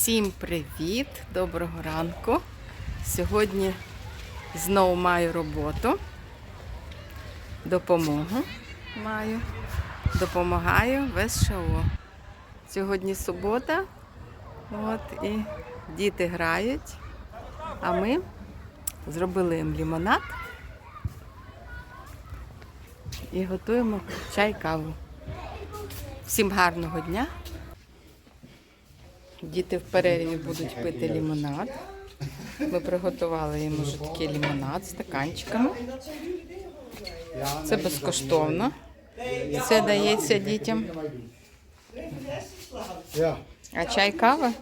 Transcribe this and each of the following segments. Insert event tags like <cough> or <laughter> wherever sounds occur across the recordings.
Всім привіт! Доброго ранку. Сьогодні знову маю роботу. Допомогу маю. Допомагаю в СШО. Сьогодні субота. От, і діти грають. А ми зробили їм лімонад і готуємо чай каву. Всім гарного дня! Діти в перерві будуть пити лимонад. Ми приготували їм уже такий лимонад з стаканчиками. Це безкоштовно. Це дається дітям. А чай кава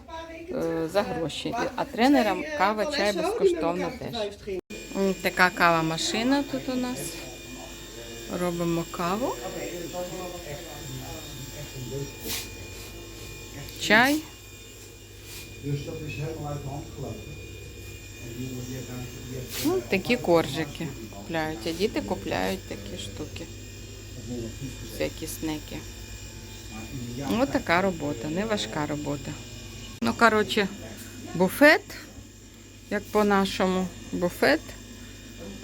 е, за гроші. А тренерам кава, чай безкоштовно теж. Така кава машина тут у нас. Робимо каву. Чай. Ну, такі коржики купляють, а діти купляють такі штуки. Всякі снеки. Ну, така робота, не важка робота. Ну, коротше, буфет, як по-нашому, буфет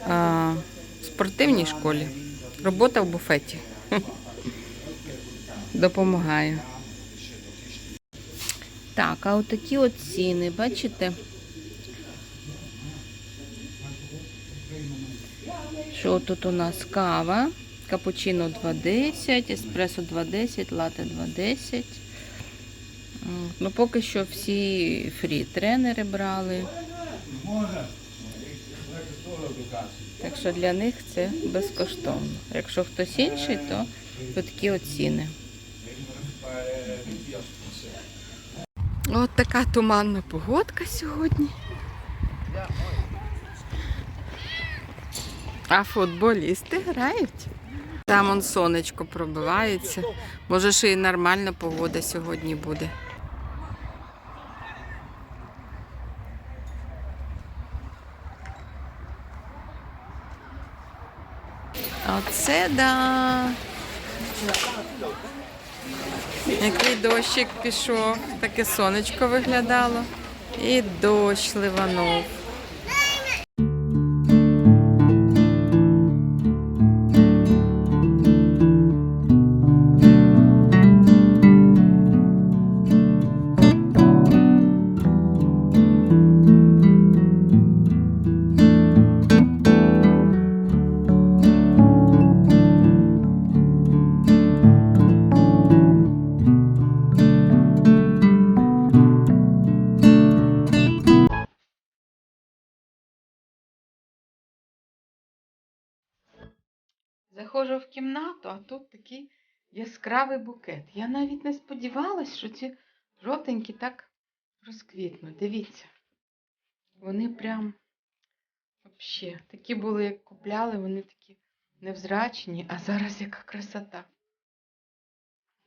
а, в спортивній школі. Робота в буфеті. <laughs> Допомагаю. Так, а отакі от ціни, бачите? Що тут у нас кава? Капучино 2,10, еспресо 2,10, лате 2,10. Ну, поки що всі фрі тренери брали. Так що для них це безкоштовно. Якщо хтось інший, то, такі от ціни. От така туманна погодка сьогодні. А футболісти грають. Там он сонечко пробивається. Може, ще й нормальна погода сьогодні буде. Оце да. Який дощик пішов, таке сонечко виглядало. І дощ ливанув. Заходжу в кімнату, а тут такий яскравий букет. Я навіть не сподівалась, що ці жовтенькі так розквітнуть. Дивіться. Вони прям взагалі такі були, як купляли, вони такі невзрачні, а зараз яка красота.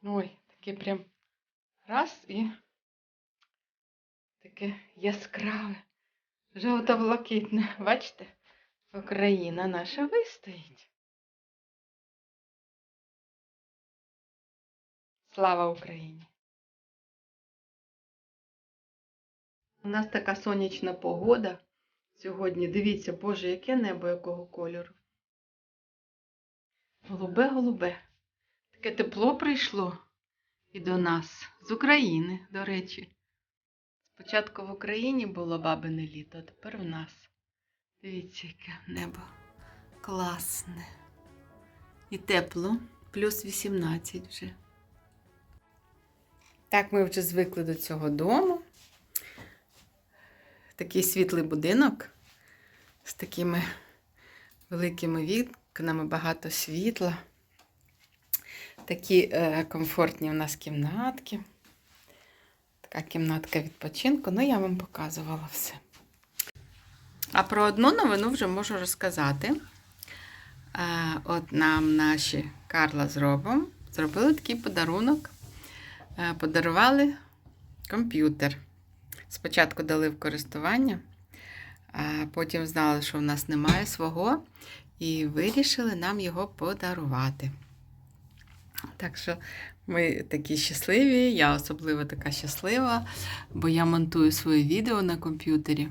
Ой, таке прям раз і таке яскраве, жовто-блакитне. Бачите? Україна наша вистоїть. Слава Україні! У нас така сонячна погода сьогодні. Дивіться, Боже, яке небо якого кольору. Голубе-голубе. Таке тепло прийшло і до нас з України, до речі. Спочатку в Україні було бабине літо, а тепер в нас. Дивіться, яке небо. Класне. І тепло, плюс 18 вже. Так, ми вже звикли до цього дому. Такий світлий будинок з такими великими вікнами, багато світла. Такі е, комфортні у нас кімнатки. Така кімнатка відпочинку. Ну, я вам показувала все. А про одну новину вже можу розказати. Е, от нам наші Карла з Робом зробили такий подарунок. Е, Подарували комп'ютер. Спочатку дали в користування, а потім знали, що в нас немає свого, і вирішили нам його подарувати. Так що Ми такі щасливі, я особливо така щаслива, бо я монтую свої відео на комп'ютері.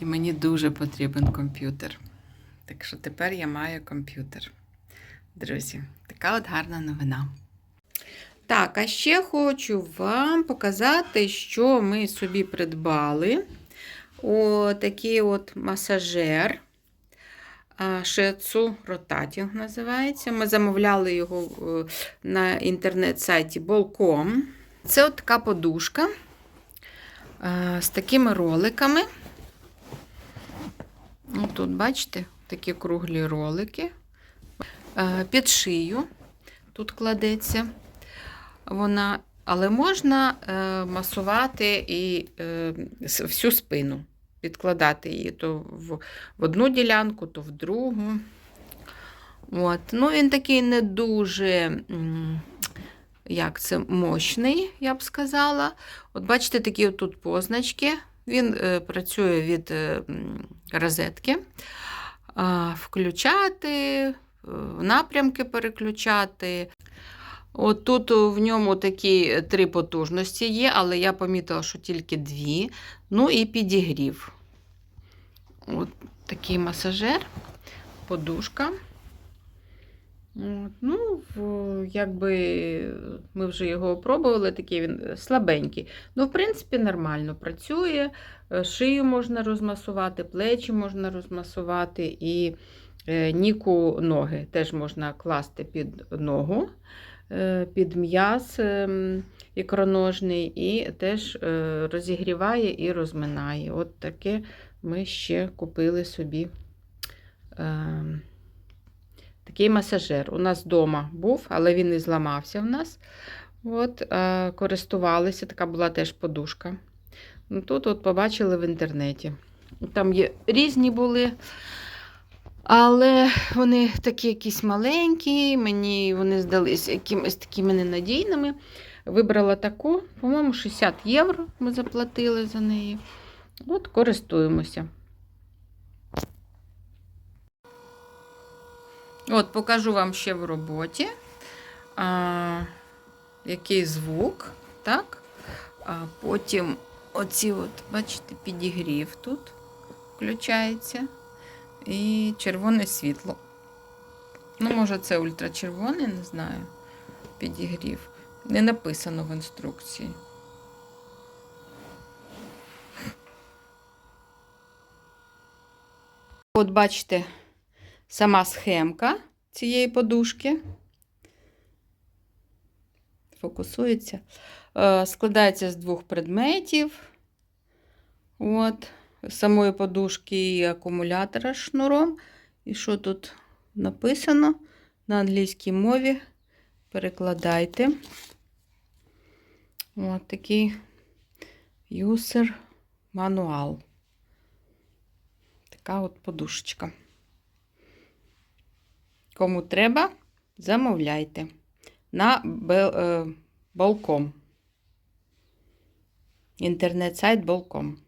І мені дуже потрібен комп'ютер. Так що тепер я маю комп'ютер. Друзі, така от гарна новина. Так, а ще хочу вам показати, що ми собі придбали. О, такий от масажер. Шецу Ротатінг називається. Ми замовляли його е, на інтернет-сайті Bolcom. Це от така подушка е, з такими роликами. Тут, бачите, такі круглі ролики. Е, Під шию тут кладеться вона, але можна е, масувати і е, всю спину, підкладати її то в, одну ділянку, то в другу. От. Ну, він такий не дуже, як це, мощний, я б сказала. От бачите, такі тут позначки. Він е, працює від розетки. Включати, напрямки переключати. От тут в ньому такі три потужності є, але я помітила, що тільки дві. Ну і підігрів. От такий масажер, подушка. От, ну, якби ми вже його опробували, такий він слабенький. Ну, в принципі, нормально працює. Е, Шию можна розмасувати, плечі можна розмасувати, і е, ніку ноги теж можна класти під ногу, е, під м'яз ем, ікроножний, і теж е, розігріває і розминає. От таке ми ще купили собі. ем, Такий масажер. У нас вдома був, але він і зламався в нас. От, е, користувалися, така була теж подушка. Ну, Тут от побачили в інтернеті. Там є різні були, але вони такі якісь маленькі, мені вони здалися якимись такими ненадійними. Вибрала таку, по-моєму, 60 євро ми заплатили за неї. От користуємося. От, покажу вам ще в роботі, а, який звук, так? А потім оці, от, бачите, підігрів тут включається. І червоне світло. Ну, може, це ультрачервоне, не знаю. Підігрів. Не написано в інструкції. От бачите, сама схемка цієї подушки. Фокусується. Е, Складається з двох предметів. От, самої подушки і акумулятора шнуром. І що тут написано на англійській мові? Перекладайте. От такий user мануал. Така от подушечка. Кому треба, замовляйте на Балком. Інтернет-сайт Балком.